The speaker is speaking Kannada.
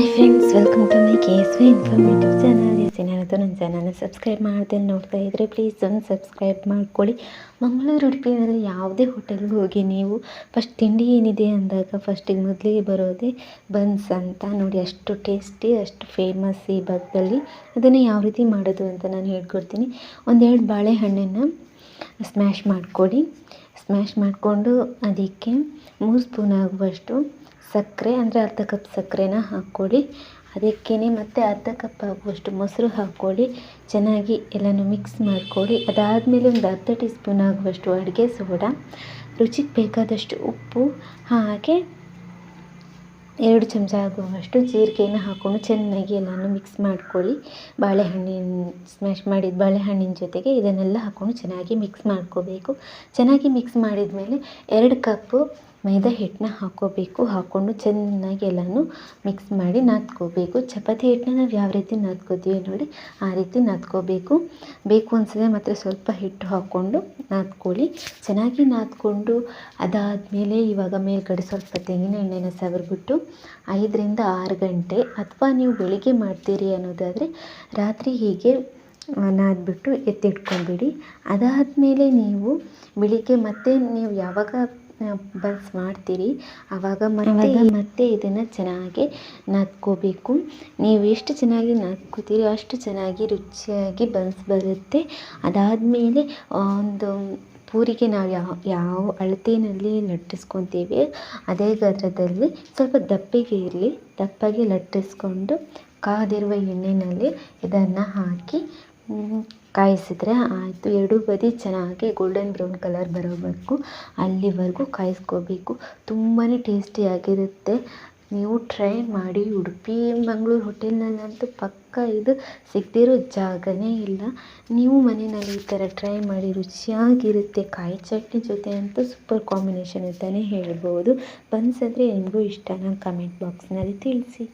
Hi friends welcome to my K S V informative channel S ಏನಾದರೂ ನನ್ನ ಚಾನಲ್ನ ಸಬ್ಸ್ಕ್ರೈಬ್ ಮಾಡ್ತೇನೆ ನೋಡ್ತಾ ಇದ್ದರೆ ಪ್ಲೀಸ್ ಒಂದು ಸಬ್ಸ್ಕ್ರೈಬ್ ಮಾಡ್ಕೊಳ್ಳಿ. ಮಂಗಳೂರು ಉಡುಪಿಯಲ್ಲಿ ಯಾವುದೇ ಹೋಟೆಲ್ಗೆ ಹೋಗಿ ನೀವು ಫಸ್ಟ್ ತಿಂಡಿ ಏನಿದೆ ಅಂದಾಗ ಫಸ್ಟಿಗೆ ಮೊದಲಿಗೆ ಬರೋದೇ ಬನ್ಸ್ ಅಂತ. ನೋಡಿ ಅಷ್ಟು ಟೇಸ್ಟಿ ಅಷ್ಟು ಫೇಮಸ್ ಈ ಭಾಗದಲ್ಲಿ ಅದನ್ನು ಯಾವ ರೀತಿ ಮಾಡೋದು ಅಂತ ನಾನು ಹೇಳ್ಕೊಡ್ತೀನಿ. ಒಂದೆರಡು ಬಾಳೆಹಣ್ಣನ್ನು ಸ್ಮ್ಯಾಶ್ ಮಾಡಿಕೊಡಿ ಸ್ಮ್ಯಾಶ್ ಮಾಡಿಕೊಂಡು ಅದಕ್ಕೆ ಮೂರು ಸ್ಪೂನ್ ಆಗುವಷ್ಟು ಸಕ್ಕರೆ ಅಂದರೆ ಅರ್ಧ ಕಪ್ ಸಕ್ಕರೆನ ಹಾಕ್ಕೊಳ್ಳಿ. ಅದಕ್ಕೇ ಮತ್ತು ಅರ್ಧ ಕಪ್ ಆಗುವಷ್ಟು ಮೊಸರು ಹಾಕ್ಕೊಳ್ಳಿ. ಚೆನ್ನಾಗಿ ಎಲ್ಲನೂ ಮಿಕ್ಸ್ ಮಾಡಿಕೊಳ್ಳಿ. ಅದಾದಮೇಲೆ ಒಂದು ಅರ್ಧ ಟೀ ಸ್ಪೂನ್ ಆಗುವಷ್ಟು ಅಡುಗೆ ಸೋಡಾ. ರುಚಿಗೆ ಬೇಕಾದಷ್ಟು ಉಪ್ಪು, ಹಾಗೆ ಎರಡು ಚಮಚ ಆಗುವಷ್ಟು ಜೀರಿಗೆನ ಹಾಕ್ಕೊಂಡು ಚೆನ್ನಾಗಿ ಎಲ್ಲನೂ ಮಿಕ್ಸ್ ಮಾಡ್ಕೊಳ್ಳಿ. ಬಾಳೆಹಣ್ಣಿನ ಸ್ಮ್ಯಾಶ್ ಮಾಡಿದ ಬಾಳೆಹಣ್ಣಿನ ಜೊತೆಗೆ ಇದನ್ನೆಲ್ಲ ಹಾಕ್ಕೊಂಡು ಚೆನ್ನಾಗಿ ಮಿಕ್ಸ್ ಮಾಡ್ಕೋಬೇಕು. ಚೆನ್ನಾಗಿ ಮಿಕ್ಸ್ ಮಾಡಿದ ಮೇಲೆ ಎರಡು ಕಪ್ಪು ಮೈದಾ ಹಿಟ್ಟನ್ನ ಹಾಕ್ಕೋಬೇಕು ಹಾಕ್ಕೊಂಡು ಚೆನ್ನಾಗಿ ಎಲ್ಲನೂ ಮಿಕ್ಸ್ ಮಾಡಿ ನಾದ್ಕೋಬೇಕು. ಚಪಾತಿ ಹಿಟ್ಟನ್ನ ನಾವು ಯಾವ ರೀತಿ ನಾದ್ಕೋತೀವಿ ನೋಡಿ ಆ ರೀತಿ ನಾದ್ಕೋಬೇಕು. ಬೇಕು ಅನಿಸಿದ್ರೆ ಮಾತ್ರ ಸ್ವಲ್ಪ ಹಿಟ್ಟು ಹಾಕ್ಕೊಂಡು ನಾದ್ಕೊಳ್ಳಿ. ಚೆನ್ನಾಗಿ ನಾದ್ಕೊಂಡು ಅದಾದಮೇಲೆ ಇವಾಗ ಮೇಲ್ಗಡೆ ಸ್ವಲ್ಪ ತೆಂಗಿನ ಎಣ್ಣೆನ ಸವರ್ಬಿಟ್ಟು ಐದರಿಂದ ಆರು ಗಂಟೆ ಅಥವಾ ನೀವು ಬೆಳಿಗ್ಗೆ ಮಾಡ್ತೀರಿ ಅನ್ನೋದಾದರೆ ರಾತ್ರಿ ಹೀಗೆ ನಾದ್ಬಿಟ್ಟು ಎತ್ತಿಟ್ಕೊಂಡ್ಬಿಡಿ. ಅದಾದಮೇಲೆ ನೀವು ಬೆಳಿಗ್ಗೆ ಮತ್ತೆ ನೀವು ಯಾವಾಗ ಬನ್ಸ್ ಮಾಡ್ತೀರಿ ಆವಾಗ ಮತ್ತೆ ಮತ್ತೆ ಇದನ್ನು ಚೆನ್ನಾಗಿ ನಾದ್ಕೋಬೇಕು. ನೀವು ಎಷ್ಟು ಚೆನ್ನಾಗಿ ನಾದ್ಕೋತೀರಿ ಅಷ್ಟು ಚೆನ್ನಾಗಿ ರುಚಿಯಾಗಿ ಬನ್ಸ್ ಬರುತ್ತೆ. ಅದಾದಮೇಲೆ ಒಂದು ಪೂರಿಗೆ ನಾವು ಯಾವ ಯಾವ ಅಳತೆಯಲ್ಲಿ ಲಟ್ಟಿಸ್ಕೊತೀವಿ ಅದೇ ಗದ್ರದಲ್ಲಿ ಸ್ವಲ್ಪ ದಪ್ಪಗೆ ಇರಲಿ. ದಪ್ಪಗೆ ಲಟ್ಟಿಸ್ಕೊಂಡು ಕಾದಿರುವ ಎಣ್ಣೆಯಲ್ಲಿ ಇದನ್ನು ಹಾಕಿ ಕಾಯಿಸಿದ್ರೆ ಆಯಿತು. ಎರಡೂ ಬದಿ ಚೆನ್ನಾಗಿ ಗೋಲ್ಡನ್ ಬ್ರೌನ್ ಕಲರ್ ಬರೋವರೆಗೂ ಅಲ್ಲಿವರೆಗೂ ಕಾಯಿಸ್ಕೋಬೇಕು. ತುಂಬಾ ಟೇಸ್ಟಿಯಾಗಿರುತ್ತೆ ನೀವು ಟ್ರೈ ಮಾಡಿ ಉಡುಪಿ, ಮಂಗಳೂರು ಹೋಟೆಲ್ನಲ್ಲಂತೂ ಪಕ್ಕ ಇದು ಸಿಗದಿರೋ ಜಾಗನೇ ಇಲ್ಲ. ನೀವು ಮನೆಯಲ್ಲಿ ಈ ಥರ ಟ್ರೈ ಮಾಡಿ ರುಚಿಯಾಗಿರುತ್ತೆ. ಕಾಯಿ ಚಟ್ನಿ ಜೊತೆ ಅಂತೂ ಸೂಪರ್ ಕಾಂಬಿನೇಷನ್ ಅಂತಲೇ ಹೇಳ್ಬೋದು. ಬನ್ಸ್ ಅಂದರೆ ನಿಮಗೂ ಇಷ್ಟನಾ ಕಮೆಂಟ್ ಬಾಕ್ಸ್ನಲ್ಲಿ ತಿಳಿಸಿ.